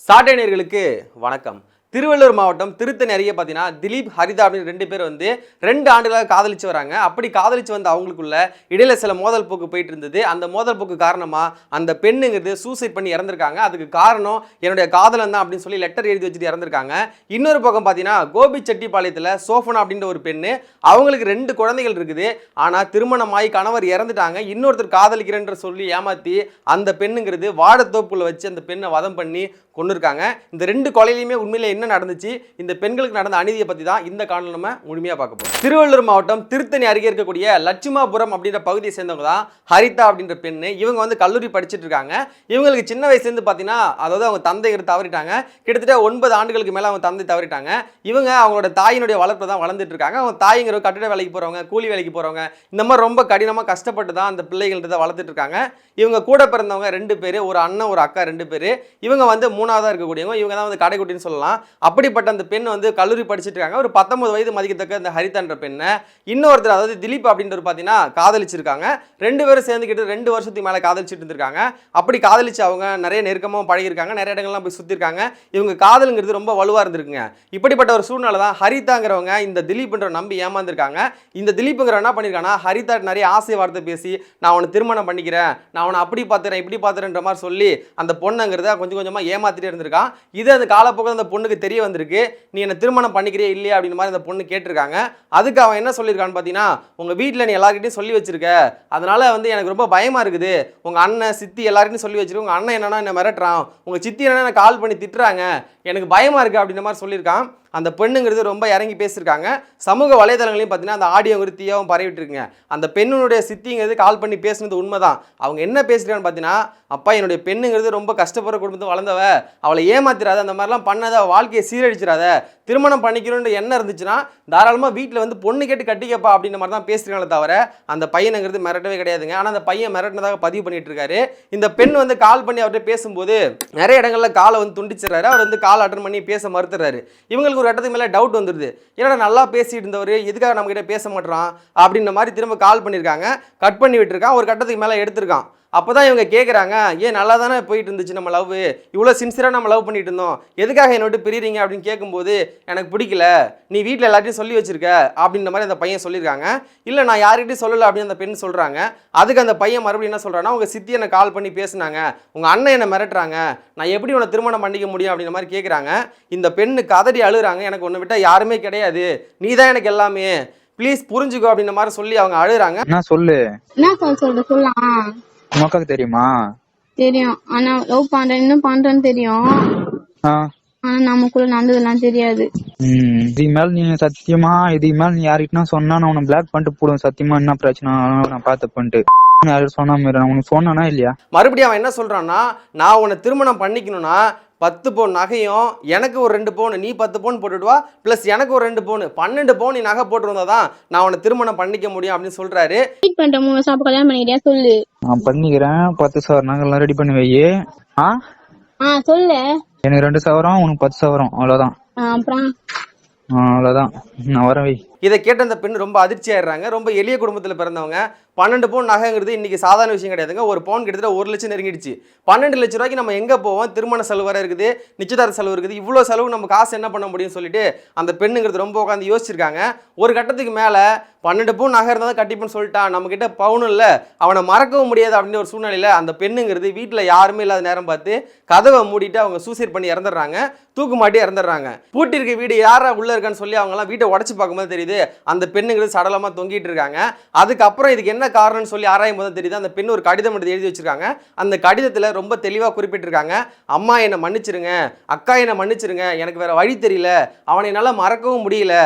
சாட்டையர்களுக்கு வணக்கம். திருவள்ளூர் மாவட்டம் திருத்தணி அருகே பார்த்தீங்கன்னா திலீப் ஹரிதா அப்படின்னு ரெண்டு பேர் வந்து ரெண்டு ஆண்டுகளாக காதலிச்சு வராங்க. அப்படி காதலிச்சு வந்த அவங்களுக்குள்ள இடையில சில மோதல் போக்கு போயிட்டு இருந்தது. அந்த மோதல் போக்கு காரணமாக அந்த பெண்ணுங்கிறது சூசைட் பண்ணி இறந்துருக்காங்க. அதுக்கு காரணம் என்னுடைய காதலன் தான் அப்படின்னு சொல்லி லெட்டர் எழுதி வச்சுட்டு இறந்துருக்காங்க. இன்னொரு பக்கம் பார்த்தீங்கன்னா கோபி செட்டிப்பாளையத்தில் சோஃபனா அப்படின்ற ஒரு பெண்ணு அவங்களுக்கு ரெண்டு குழந்தைகள் இருக்குது. ஆனால் திருமணமாகி கணவர் இறந்துட்டாங்க. இன்னொருத்தர் காதலிக்கிறேன்ற சொல்லி ஏமாற்றி அந்த பெண்ணுங்கிறது வாடத்தோப்புல வச்சு அந்த பெண்ணை வதம் பண்ணி கொண்டு இருக்காங்க இந்த ரெண்டு கொலையிலையுமே உண்மையில் என்ன நடந்துச்சு? இந்த பெண்களுக்கு நடந்த அநீதியை பற்றி தான் இந்த காணொலி நம்ம முழுமையாக பார்க்க போகிறோம் திருவள்ளூர் மாவட்டம் திருத்தணி அருகே இருக்கக்கூடிய லட்சுமாபுரம் அப்படின்ற பகுதியை சேர்ந்தவங்க தான் ஹரிதா அப்படின்ற பெண்ணு. இவங்க வந்து கல்லூரி படிச்சுட்டு இருக்காங்க. இவங்களுக்கு சின்ன வயசுலேருந்து பார்த்தீங்கன்னா அதாவது அவங்க தந்தையர் தவறிட்டாங்க. கிட்டத்தட்ட ஒன்பது ஆண்டுகளுக்கு மேலே அவங்க தந்தை தவறிட்டாங்க. இவங்க அவங்களோட தாயினுடைய வளர்ப்பு தான் வளர்ந்துட்டு இருக்காங்க. அவங்க தாய்ங்கிற கட்டிட வேலைக்கு போகிறவங்க கூலி வேலைக்கு போகிறவங்க இந்த மாதிரி ரொம்ப கடினமாக கஷ்டப்பட்டு தான் அந்த பிள்ளைகள்ன்றதை வளர்த்துட்டு இருக்காங்க. இவங்க கூட பிறந்தவங்க ரெண்டு பேர் ஒரு அண்ணன் ஒரு அக்கா ரெண்டு பேர். இவங்க வந்து மூணாவதாக இருக்கக்கூடியவங்க இவங்க தான் வந்து கடைக்குட்டின்னு சொல்லலாம். அப்படிப்பட்ட அந்த பெண் வந்து கல்லூரி படிச்சுட்டு இருக்காங்க. ஒரு பத்தொன்பது வயது மதிக்கத்தக்க இந்த ஹரிதான்ற பெண்ணை இன்னொருத்தர் அதாவது திலீப் அப்படின்றவர் பார்த்தீங்கன்னா காதலிச்சிருக்காங்க. ரெண்டு பேரும் சேர்ந்துக்கிட்டு ரெண்டு வருஷத்துக்கு மேலே காதலிச்சுட்டு இருந்திருக்காங்க. அப்படி காதலிச்சு அவங்க நிறைய நெருக்கமாக பழகிருக்காங்க நிறைய இடங்கள்லாம் போய் சுற்றிருக்காங்க இவங்க காதலுங்கிறது ரொம்ப வலுவாக இருந்திருக்குங்க. இப்படிப்பட்ட ஒரு சூழ்நிலை தான் ஹரிதாங்கிறவங்க இந்த திலீப்ன்ற நம்பி ஏமாந்துருக்காங்க. இந்த திலீப்புங்கிற என்ன பண்ணியிருக்காங்கன்னா ஹரிதா நிறைய ஆசை வார்த்தை பேசி நான் அவனை திருமணம் பண்ணிக்கிறேன். நான் அவனை அப்படி பார்த்துறேன் இப்படி பார்த்துறேன்ற மாதிரி சொல்லி அந்த பொண்ணுங்கிறத கொஞ்சம் கொஞ்சமாக பார்த்துட்டே இருந்திருக்கான். இது அந்த காலப்போக்கில் அந்த பொண்ணுக்கு தெரிய வந்திருக்கு. நீ என்னை திருமணம் பண்ணிக்கிறியா இல்லையா அப்படின்னு மாதிரி அந்த பொண்ணு கேட்டிருக்காங்க. அதுக்கு அவன் என்ன சொல்லியிருக்கான்னு பார்த்தீங்கன்னா உங்கள் வீட்டில் நீ எல்லாருக்கிட்டையும் சொல்லி வச்சிருக்க. அதனால் வந்து எனக்கு ரொம்ப பயமாக இருக்குது. உங்கள் அண்ணன் சித்தி எல்லாருக்கிட்டையும் சொல்லி வச்சிருக்கு உங்கள் அண்ணன் என்னன்னா என்ன மிரட்டுறான். உங்கள் சித்தி என்னன்னா கால் பண்ணி திட்டுறாங்க. எனக்கு பயமாக இருக்குது அப்படின்ற மாதிரி சொல்லியிருக்கான். அந்த பெண்ணுங்கிறது ரொம்ப இறங்கி பேசியிருக்காங்க. சமூக வலைதளங்களையும் பார்த்தீங்கன்னா அந்த ஆடியோங்கிறது தீயாவும் பரவிட்டுருக்குங்க. அந்த பெண்ணுடைய சித்திங்கிறது கால் பண்ணி பேசுனது உண்மைதான். அவங்க என்ன பேசுகிறான்னு பார்த்தீங்கன்னா அப்பா என்னுடைய பெண்ணுங்கிறது ரொம்ப கஷ்டப்படுற குடும்பத்தை வளர்ந்தவ அவளை ஏமாத்திராத அந்த மாதிரிலாம் பண்ணாத வாழ்க்கையை சீரழிச்சிடாத திருமணம் பண்ணிக்கிறோன்ற எண்ணம் இருந்துச்சுன்னா தாராளமாக வீட்டில் வந்து பொண்ணு கேட்டு கட்டிக்கப்பா அப்படின்ற மாதிரி தான் பேசுகிறாங்களே தவிர அந்த பையனுங்கிறது மிரட்டவே கிடையாதுங்க. ஆனால் அந்த பையன் மிரட்டினதாக பதிவு பண்ணிட்டு இருக்காரு இந்த பெண் வந்து கால் பண்ணி அவர்கிட்ட பேசும்போது நிறைய இடங்களில் காலை வந்து துண்டிச்சிடறாரு. அவர் வந்து கால் அட்டன் பண்ணி பேச மறுத்துறாரு இவங்களுக்கு ஒரு இடத்துக்கு மேலே டவுட் வந்துடுது. ஏன்னா நல்லா பேசிட்டு இருந்தவர் எதுக்காக நம்மகிட்ட பேச மாட்றான்? அப்படின்ற மாதிரி திரும்ப கால் பண்ணியிருக்காங்க கட் பண்ணி விட்டுருக்கான். ஒரு கட்டத்துக்கு மேலே எடுத்திருக்கான். அப்போ தான் இவங்க கேட்குறாங்க ஏன் நல்லா தானே போயிட்டு இருந்துச்சு நம்ம லவ்? இவ்வளோ சின்சியராக நம்ம லவ் பண்ணிட்டு இருந்தோம் எதுக்காக என்னை விட்டு பிரிறீங்க அப்படின்னு கேட்கும்போது எனக்கு பிடிக்கல. நீ வீட்டில் எல்லாத்தையும் சொல்லி வச்சிருக்க. அப்படின்ற மாதிரி அந்த பையன் சொல்லியிருக்காங்க. இல்லை நான் யார்கிட்டயும் சொல்லலை அப்படின்னு அந்த பெண் சொல்கிறாங்க அதுக்கு அந்த பையன் மறுபடியும் என்ன சொல்கிறான்னா உங்கள் சித்தி என்னை கால் பண்ணி பேசுனாங்க. உங்கள் அண்ணன் என்னை மிரட்டுறாங்க. நான் எப்படி உன்னை திருமணம் பண்ணிக்க முடியும்? அப்படின்ற மாதிரி கேட்குறாங்க இந்த பெண்ணு கதறி அழுகுறாங்க. எனக்கு ஒன்று விட்டால் யாருமே கிடையாது. நீ தான் எனக்கு எல்லாமே. ப்ளீஸ் புரிஞ்சுக்கோ அப்படின்ற மாதிரி சொல்லி அவங்க அழுகுறாங்க. என்ன சொல்லு. என்ன சொல்ல சொல்லலாம் உங்க அக்காக்கு தெரியுமா? தெரியும். ஆனா லவ் பண்றேன். இன்னும் பண்றேன்னு தெரியும். ஆனா நமக்குள்ள நடந்ததெல்லாம் தெரியாது. இதுக்கு மேல நீ சத்தியமா இதுக்கு மேல நீ யாருக்கிட்டனா சொன்னா நான் உன்னை பிளாக் பண்ணிட்டு போடுவேன் சத்தியமா என்ன பிரச்சனை நான் பார்த்து பண்ணிட்டு. யாரும் சொன்னா மாதிரி நான் உனக்கு சொன்னானா இல்லையா? மறுபடியும் அவன் என்ன சொல்றான்னா நான் உன்னை திருமணம் பண்ணிக்கணும்னா பத்து பவுன் நகையும் எனக்கு ஒரு ரெண்டு பவுன் நீ பத்து பவுன் போட்டுட்டு வா ப்ளஸ் எனக்கு ஒரு ரெண்டு பவுன் பன்னெண்டு பவுன் நீ நகை போட்டு தான் நான் உன்னை திருமணம் பண்ணிக்க முடியும் அப்படின்னு சொல்றாரு. வெயிட் பண்ற மூணு அப்ப கல்யாணம் பண்ணிக்கிறியா சொல்லு. நான் பண்ணிக்கிறேன் பத்து சவரம் நகைலாம் ரெடி பண்ணி வை ஆ? ஆ சொல்லு. எனக்கு ரெண்டு சவரம் உனக்கு பத்து சவரம். அவ்வளவுதான். அப்புறம்? அவ்வளவுதான். நான் வரேன் வை. இதை கேட்ட அந்த பெண் ரொம்ப அதிர்ச்சி ஆயிடுறாங்க ரொம்ப எளிய குடும்பத்தில் பிறந்தவங்க. பன்னெண்டு பவுன் நகைங்கிறது இன்றைக்கி சாதாரண விஷயம் கிடையாதுங்க. ஒரு பவுன் கிட்டத்தட்ட ஒரு லட்சம் நெருங்கிடுச்சு. பன்னெண்டு லட்ச ரூபாய்க்கு நம்ம எங்கே போவோம்? திருமண செலவு வர இருக்குது. நிச்சயதார்த்த செலவு இருக்குது. இவ்வளோ செலவு நம்ம காசு என்ன பண்ண முடியும்னு சொல்லிட்டு அந்த பெண்ணுங்கிறது ரொம்ப உட்காந்து யோசிச்சிருக்காங்க. ஒரு கட்டத்துக்கு மேலே பன்னெண்டு பவுன் நகை இருந்தால் தான் கட்டிப்பேன்னு சொல்லிட்டான் நம்மக்கிட்ட பவுன் இல்லை. அவனை மறக்கவும் முடியாது அப்படின்னு ஒரு சூழ்நிலையில் அந்த பெண்ணுங்கிறது வீட்டில் யாருமே இல்லாத நேரம் பார்த்து கதவை மூடிட்டு அவங்க சூசைட் பண்ணி இறந்துடுறாங்க. தூக்கு மாட்டி இறந்துடுறாங்க. பூட்டி இருக்க வீடு யாரா உள்ளே இருக்கான்னு சொல்லி அவங்கலாம் வீட்டை உடச்சி பார்க்கும்போது தெரியுது. அந்த பெண்ணுங்கிறது சடலமாக தொங்கிட்டு இருக்காங்க. அதுக்கப்புறம் இதுக்கு என்ன காரணம்னு சொல்லி ஆராயும் போது தெரியுது. அந்த பெண் ஒரு கடிதம் எடுத்து எழுதி வச்சிருக்காங்க. அந்த கடிதத்தில் ரொம்ப தெளிவாக குறிப்பிட்டிருக்காங்க. அம்மா என்னை மன்னிச்சிருங்க. அக்கா என்னை மன்னிச்சிருங்க. எனக்கு வேறு வழி தெரியல. அவனை என்னால் மறக்கவும் முடியல.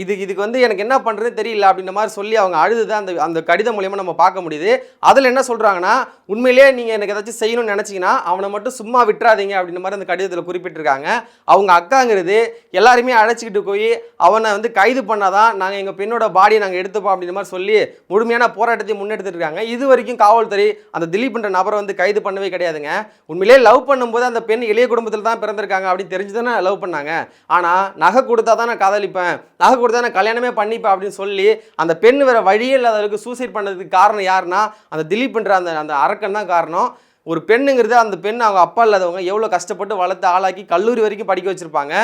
இது இதுக்கு வந்து எனக்கு என்ன பண்ணுறதுன்னு தெரியல அப்படின்ற மாதிரி சொல்லி அவங்க அழுதுதான் அந்த அந்த கடிதம் மூலியமாக நம்ம பார்க்க முடியுது. அதில் என்ன சொல்கிறாங்கன்னா உண்மையிலேயே நீங்கள் எனக்கு ஏதாச்சும் செய்யணும்னு நினச்சிங்கன்னா அவனை மட்டும் சும்மா விட்டுறாதீங்க அப்படின்ற மாதிரி அந்த கடிதத்தில் குறிப்பிட்டிருக்காங்க. அவங்க அக்காங்கிறது எல்லாருமே அழைச்சிக்கிட்டு போய் அவனை வந்து கைது பண்ணாதான் நாங்கள் எங்கள் பெண்ணோட பாடியை நாங்கள் எடுத்துப்போம் அப்படின்ற மாதிரி சொல்லி முழுமையான போராட்டத்தை முன்னெடுத்துட்டு இருக்காங்க இது வரைக்கும் காவல்துறை அந்த திலீப்ன்ற நபரை வந்து கைது பண்ணவே கிடையாதுங்க. உண்மையிலே லவ் பண்ணும்போது அந்த பெண் இளைய குடும்பத்தில் தான் பிறந்திருக்காங்க அப்படின்னு தெரிஞ்சு தானே லவ் பண்ணாங்க. ஆனால் நகை கொடுத்தா தான் நான் காதலிப்பேன். நகை கூட தானே கல்யாணமே பண்ணிப்பேன் அப்படின்னு சொல்லி அந்த பெண் வேற வழியே இல்லாதவருக்கு சூசைட் பண்ணதுக்கு காரணம் யாருன்னா அந்த திலீப்ன்ற அந்த அந்த அரக்கன் தான் காரணம். ஒரு பெண்ணுங்கிறது அந்த பெண் அவங்க அப்பா இல்லாதவங்க எவ்வளோ கஷ்டப்பட்டு வளர்த்து ஆளாக்கி கல்லூரி வரைக்கும் படிக்க வச்சிருப்பாங்க.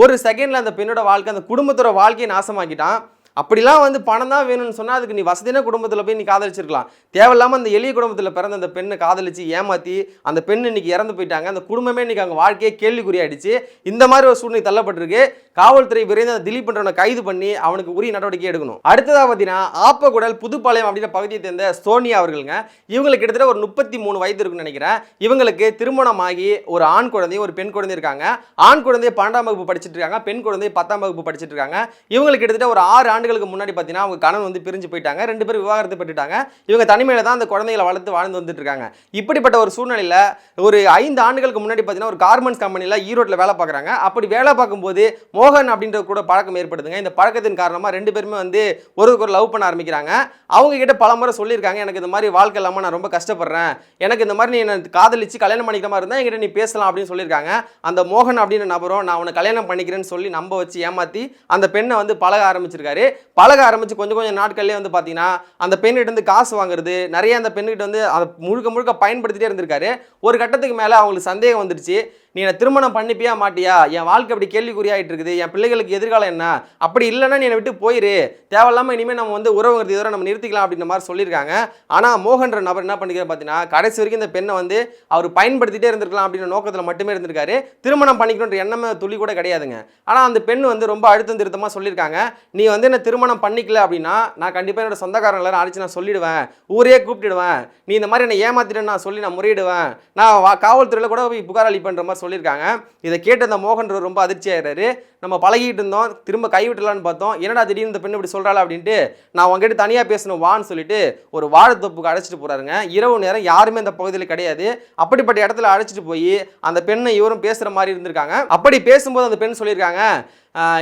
ஒரு செகண்டில் அந்த பெண்ணோட வாழ்க்கை அந்த குடும்பத்தோட வாழ்க்கையை நாசமாக்கிட்டான். அப்படிலாம் வந்து பணம் தான் வேணும்னு சொன்னால் அதுக்கு நீ வசதியான குடும்பத்தில் போய் நீ காதலிச்சிருக்கலாம். தேவையில்லாமல் அந்த எளிய குடும்பத்தில் பிறந்த அந்த பெண்ணை காதலிச்சு ஏமாற்றி அந்த பெண் இன்னைக்கு இறந்து போயிட்டாங்க. அந்த குடும்பமே இன்னைக்கு அவங்க வாழ்க்கையே கேள்விக்குறியாயிடுச்சு. இந்த மாதிரி ஒரு சூழ்நிலை தள்ளப்பட்டிருக்கு. காவல்துறை விரைந்து அந்த திலீப் பண்ணுறவனை கைது பண்ணி அவனுக்கு உரிய நடவடிக்கை எடுக்கணும். அடுத்ததாக பார்த்தீங்கன்னா ஆப்பகுடல் புதுப்பாளையம் அப்படின்ற பகுதியை சேர்ந்த சோனியா அவர்களுங்க. இவங்களுக்கு கிட்டத்தட்ட ஒரு முப்பத்தி மூணு வயது இருக்குன்னு நினைக்கிறேன். இவங்களுக்கு திருமணமாகி ஒரு ஆண் குழந்தையும் ஒரு பெண் குழந்தை இருக்காங்க. ஆண் குழந்தையை பன்னெண்டாம் வகுப்பு படிச்சிட்டு இருக்காங்க. பெண் குழந்தையை பத்தாம் வகுப்பு படிச்சுட்டு இருக்காங்க. இவங்களுக்கு கிட்டத்தட்ட ஒரு ஆறு ஆண்டுகளுக்கு முன்னாடி பார்த்தீங்கன்னா அவங்க கணவன் வந்து பிரிஞ்சு போயிட்டாங்க. ரெண்டு பேரும் விவாகரத்து பெற்றுட்டாங்க. இவங்க தனிமையில் தான் அந்த குழந்தைகளை வளர்த்து வாழ்ந்து வந்துட்டு இருக்காங்க இப்படிப்பட்ட ஒரு சூழ்நிலையில் ஒரு ஐந்து ஆண்டுகளுக்கு முன்னாடி பார்த்தீங்கன்னா ஒரு கார்மெண்ட்ஸ் கம்பெனியில் ஈரோட்டில் வேலை பார்க்குறாங்க. அப்படி வேலை பார்க்கும்போது மோகன் அப்படின்ற கூட பழக்கம் ஏற்படுதுங்க. இந்த பழக்கத்தின் காரணமாக ரெண்டு பேருமே வந்து ஒருவருக்கு ஒரு லவ் பண்ண ஆரம்பிக்கிறாங்க. அவங்க கிட்ட பல முறை சொல்லியிருக்காங்க எனக்கு இந்த மாதிரி வாழ்க்கை இல்லாமல் நான் ரொம்ப கஷ்டப்படுறேன். எனக்கு இந்த மாதிரி நீ என்னை காதலிச்சு கல்யாணம் பண்ணிக்கிற மாதிரி இருந்தால் என்கிட்ட நீ பேசலாம் அப்படின்னு சொல்லியிருக்காங்க. அந்த மோகன் அப்படின்ற நபரும் நான் உன்னை கல்யாணம் பண்ணிக்கிறேன்னு சொல்லி நம்ப வச்சு ஏமாற்றி அந்த பெண்ணை வந்து பழக ஆரம்பிச்சிருக்காரு. பழக ஆரம்பிச்சு கொஞ்சம் கொஞ்சம் நாட்கள்லேயே வந்து பார்த்தீங்கன்னா அந்த பெண்கிட்ட இருந்து காசு வாங்குறது நிறைய அந்த பெண்ணிட்ட வந்து அதை முழுக்க முழுக்க பயன்படுத்திட்டே இருந்திருக்காரு. ஒரு கட்டத்துக்கு மேலே அவங்களுக்கு சந்தேகம் வந்துடுச்சு. நீ என்னை திருமணம் பண்ணிப்பியா மாட்டியா? என் வாழ்க்கை அப்படி கேள்விக்குறியாகிட்டு இருக்குது என் பிள்ளைகளுக்கு எதிர்காலம் என்ன? அப்படி இல்லைன்னா நீ என்னை விட்டு போயிரு. தேவையில்லாமல் இனிமேல் நம்ம வந்து உறவுங்கிறது இதோட நம்ம நிறுத்திக்கலாம் அப்படின்ற மாதிரி சொல்லியிருக்காங்க. ஆனால் மோகன்ற நபர் என்ன பண்ணிக்கிற பார்த்தீங்கன்னா கடைசி வரைக்கும் இந்த பெண்ணை வந்து அவர் பயன்படுத்திட்டே இருந்திருக்கலாம் அப்படின்ற நோக்கத்தில் மட்டுமே இருந்திருக்காரு. திருமணம் பண்ணிக்கணுன்ற எண்ணமே துளி கூட கிடையாதுங்க. ஆனால் அந்த பெண் வந்து ரொம்ப அழுத்தம் திருத்தமாக சொல்லியிருக்காங்க. நீ வந்து என்ன திருமணம் பண்ணிக்கல அப்படின்னா நான் கண்டிப்பாக என்னோட சொந்தக்காரங்க எல்லாரும் நான் சொல்லிடுவேன். ஊரே கூப்பிட்டுடுவேன். நீ இந்த மாதிரி என்னை ஏமாத்திட்டு நான் சொல்லி நான் முறையிடுவேன். நான் வா- காவல்துறையில் கூட போய் புகார் அளிப்பேன்ற மாதிரி சொல்லியிருக்காங்க. இதை கேட்டு அந்த மோகன் ரொம்ப அதிர்ச்சி ஆயிடுறாரு நம்ம பழகிட்டு இருந்தோம் திரும்ப கைவிட்டலான்னு பார்த்தோம். என்னடா திடீர்னு இந்த பெண் இப்படி சொல்கிறாள் அப்படின்ட்டு நான் உங்ககிட்ட தனியாக பேசணும் வான்னு சொல்லிட்டு ஒரு வாழைத்தொப்புக்கு அழைச்சிட்டு போகிறாருங்க இரவு நேரம் யாருமே அந்த பகுதியில் கிடையாது. அப்படிப்பட்ட இடத்துல அழைச்சிட்டு போய் அந்த பெண்ணை இவரும் பேசுகிற மாதிரி இருந்திருக்காங்க. அப்படி பேசும்போது அந்த பெண் சொல்லியிருக்காங்க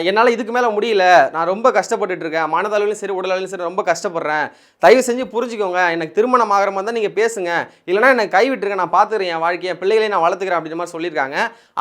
என்னால் இதுக்கு மேலே முடியல. நான் ரொம்ப கஷ்டப்பட்டுட்டு இருக்கேன். மனதளவிலும் சரி உடலளவிலும் சரி ரொம்ப கஷ்டப்படுறேன். தயவு செஞ்சு புரிஞ்சுக்கோங்க. எனக்கு திருமணம் ஆகிற மாதிரி தான் நீங்கள் பேசுங்க. இல்லைனா எனக்கு கைவிட்டுருக்கேன் நான் பார்த்துக்கிறேன் என் வாழ்க்கையை. பிள்ளைகளையும் நான் வளர்த்துக்கிறேன் அப்படின்ற மாதிரி சொல்லியிருக்காங்க.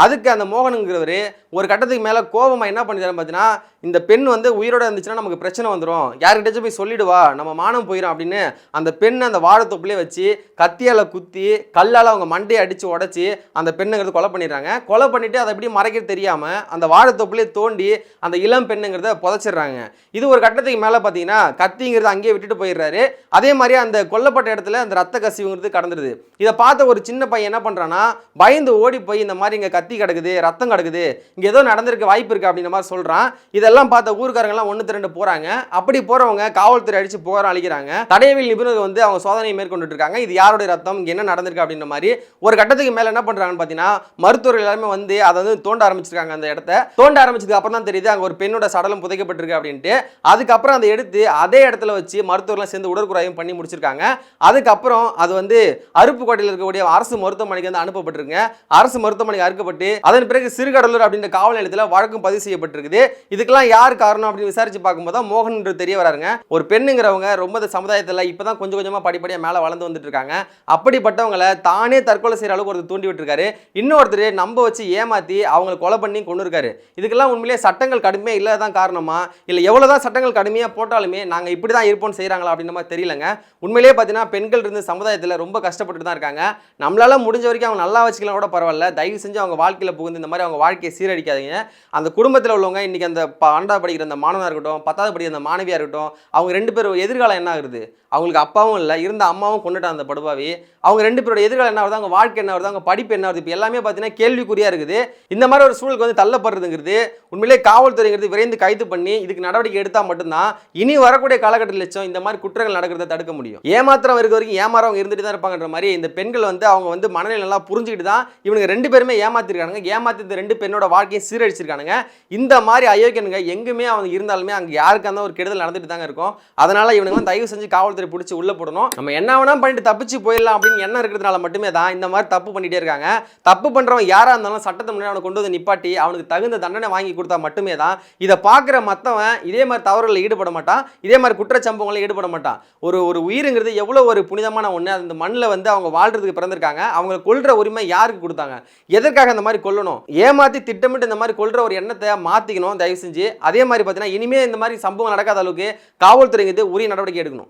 அதுக்கு அந்த மோகனுங்கிறவர் ஒரு கட்டத்துக்கு மேலே கோபமாக என்ன பண்ணிட்டாரு பார்த்தீங்கன்னா இந்த பெண் வந்து உயிரோட இருந்துச்சுன்னா நமக்கு பிரச்சனை வந்துடும் யார்கிட்டச்சும் போய் சொல்லிடுவா. நம்ம மானம் போயிடும் அப்படின்னு அந்த பெண்ணை அந்த வாழைத்தொப்புலேயே வச்சு கத்தியால் குத்தி கல்லால் அவங்க மண்டையை அடித்து உடச்சி அந்த பெண்ணுங்கிறது கொலை பண்ணிடுறாங்க. கொலை பண்ணிவிட்டு அதை எப்படி மறைக்கிறது தெரியாமல் அந்த வாழைத்தொப்புலேயே தோண்டி அந்த இளம் பெண்ணுங்கிறத புதைச்சிடுறாங்க. இது ஒரு கட்டத்துக்கு மேலே பார்த்தீங்கன்னா கத்திங்கிறது அங்கேயே விட்டுட்டு போயிடுறாரு. அதே மாதிரி அந்த கொல்லப்பட்ட இடத்துல அந்த ரத்த கசிவுங்கிறது கடந்துடுது இதை பார்த்த ஒரு சின்ன பையன் என்ன பண்ணுறான்னா பயந்து ஓடி போய் இந்த மாதிரி இங்கே கத்தி கிடக்குது ரத்தம் கிடக்குது. இங்கே ஏதோ நடந்திருக்க வாய்ப்பு இருக்குது அப்படின்ற மாதிரி சொல்கிறான் இதெல்லாம் பார்த்த ஊருக்காரங்கெல்லாம் ஒன்று திரண்டு போகிறாங்க அப்படி போகிறவங்க காவல்துறை அடித்து புகாரம் அளிக்கிறாங்க. தடயவியல் நிபுணர்கள் வந்து அவங்க சோதனையை மேற்கொண்டுட்டு இருக்காங்க இது யாருடைய ரத்தம்? இங்கே என்ன நடந்திருக்கு அப்படின்ற மாதிரி ஒரு கட்டத்துக்கு மேலே என்ன பண்ணுறாங்கன்னு பார்த்தீங்கன்னா மருத்துவர்கள் எல்லாருமே வந்து அதை வந்து தோண்ட ஆரம்பிச்சிருக்காங்க அந்த இடத்த. தோண்ட ஆரம்பிச்சதுக்கு அப்புறம் தான் தெரியுது அங்கே ஒரு பெண்ணோட சடலம் புதைக்கப்பட்டிருக்கு அப்படின்ட்டு. அதுக்கப்புறம் அதை எடுத்து அதே இடத்துல வச்சு மருத்துவர்லாம் சேர்ந்து உடற்குறாயும் பண்ணி முடிச்சிருக்காங்க. அதுக்கப்புறம் அது வந்து அருப்புக்கோட்டையில் இருக்கக்கூடிய அரசு மருத்துவமனைக்கு வந்து அனுப்பப்பட்டிருங்க அரசு மருத்துவமனைக்கு அறுக்கப்பட்டு அதன் பிறகு சிறுகடலூர் அப்படின்ற காவல் நிலையத்தில் வழக்கும் பதிவு செய்யப்பட்டிருக்குது. இதுக்கெல்லாம் யார் காரணம் அப்படின்னு விசாரிச்சு பார்க்கும்போது தான் என்று தெரிய வராருங்க. ஒரு பெண்ணுங்கிறவங்க ரொம்ப இந்த சமுதாயத்தில் இப்பதான் கொஞ்சம் கொஞ்சமாக படிப்படியாக மேலே வளர்ந்து வந்துட்டு இருக்காங்க அப்படிப்பட்டவங்களை தானே தற்கொலை செய்கிற அளவுக்கு ஒருத்தர் தூண்டி விட்டுருக்காரு. இன்னொருத்தர் நம்ப வச்சு ஏமாத்தி அவங்களை கொலை பண்ணி கொண்டு இருக்காரு இதுக்கெல்லாம் உண்மையிலேயே சட்டங்கள் கடுமையாக இல்லாதான் காரணமா? இல்லை எவ்வளோதான் சட்டங்கள் கடுமையாக போட்டாலுமே நாங்கள் இப்படி தான் இருப்போம்னு செய்கிறாங்களா அப்படின்ற மாதிரி தெரியலங்க. உண்மையிலேயே பார்த்தீங்கன்னா பெண்கள் இருந்து சமுதாயத்தில் ரொம்ப கஷ்டப்பட்டு தான் இருக்காங்க. நம்மளால முடிஞ்ச வரைக்கும் அவங்க நல்லா வச்சுக்கலாம் கூட பரவாயில்ல. தயவு செஞ்சு அவங்க வாழ்க்கையில் புகுந்து இந்த மாதிரி அவங்க வாழ்க்கையை சீரடிக்காதீங்க அந்த குடும்பத்தில் உள்ளவங்க இன்றைக்கி அந்த பன்னெண்டாவது படிக்கிற அந்த மாணவனாக இருக்கட்டும் பத்தாவது படிக்கிற அந்த மாணவியாக இருக்கட்டும் அவங்க ரெண்டு பேரும் எதிர்காலம் என்ன ஆகுது அவங்களுக்கு அப்பாவும் இல்லை இருந்த அம்மாவும் கொண்டுட்டான் அந்த படுபாவி. அவங்க ரெண்டு பேரோட எதிர்காலம் என்ன வருது? அவங்க வாழ்க்கை என்ன வருது? அவங்க படிப்பு என்ன வருது? இப்போ எல்லாமே பார்த்தீங்கன்னா கேள்விக்குறியாக இருக்குது. இந்த மாதிரி ஒரு சூழலுக்கு வந்து தள்ளப்படுறதுங்கிறது உண்மையிலே காவல்துறைங்கிறது விரைந்து கைது பண்ணி இதுக்கு நடவடிக்கை எடுத்தால் மட்டும்தான் இனி வரக்கூடிய காலகட்ட லட்சம் இந்த மாதிரி குற்றங்கள் நடக்கிறத தடுக்க முடியும். ஏமாத்திரம் இருக்க வரைக்கும் ஏமாறவங்க இருந்துட்டு தான் இருப்பாங்கன்ற மாதிரி இந்த பெண்கள் வந்து அவங்க வந்து மனநிலை நல்லா புரிஞ்சுக்கிட்டு தான் இவனுங்க ரெண்டு பேருமே ஏமாத்திருக்கானுங்க. ஏமாத்தி இந்த ரெண்டு பெண்ணோட வாழ்க்கையை சீரழிச்சிருக்கானுங்க. இந்த மாதிரி அயோக்கியனுங்க எங்குமே அவங்க இருந்தாலுமே அங்கே யாருக்காக இருந்தாலும் ஒரு கெடுதல் நடந்துட்டு தாங்க இருக்கும். அதனால இவனுக்கு வந்து தயவு செஞ்சு காவல் காவல்துறை பிடிச்சி உள்ள போடணும். நம்ம என்ன வேணா பண்ணிட்டு தப்பிச்சு போயிடலாம் அப்படின்னு எண்ணம் இருக்கிறதுனால மட்டுமே தான் இந்த மாதிரி தப்பு பண்ணிட்டே இருக்காங்க. தப்பு பண்றவன் யாரா இருந்தாலும் சட்டத்தை முன்னாடி அவனை கொண்டு வந்து நிப்பாட்டி அவனுக்கு தகுந்த தண்டனை வாங்கி கொடுத்தா மட்டுமே தான் இதை பார்க்குற மற்றவன் இதே மாதிரி தவறுகளில் ஈடுபட மாட்டான். இதே மாதிரி குற்றச்சம்பவங்களில் ஈடுபட மாட்டான். ஒரு ஒரு உயிருங்கிறது எவ்வளோ ஒரு புனிதமான ஒன்று அந்த மண்ணில் வந்து அவங்க வாழ்றதுக்கு பிறந்திருக்காங்க. அவங்க கொல்ற உரிமை யாருக்கு கொடுத்தாங்க? எதற்காக அந்த மாதிரி கொல்லணும்? ஏமாத்தி திட்டமிட்டு இந்த மாதிரி கொல்ற ஒரு எண்ணத்தை மாற்றிக்கணும் தயவு செஞ்சு. அதே மாதிரி பார்த்தீங்கன்னா இனிமே இந்த மாதிரி சம்பவம் நடக்காத அளவுக்கு காவல்துறைங்கிறது உரிய நடவடிக்கை எடுக்கணும்.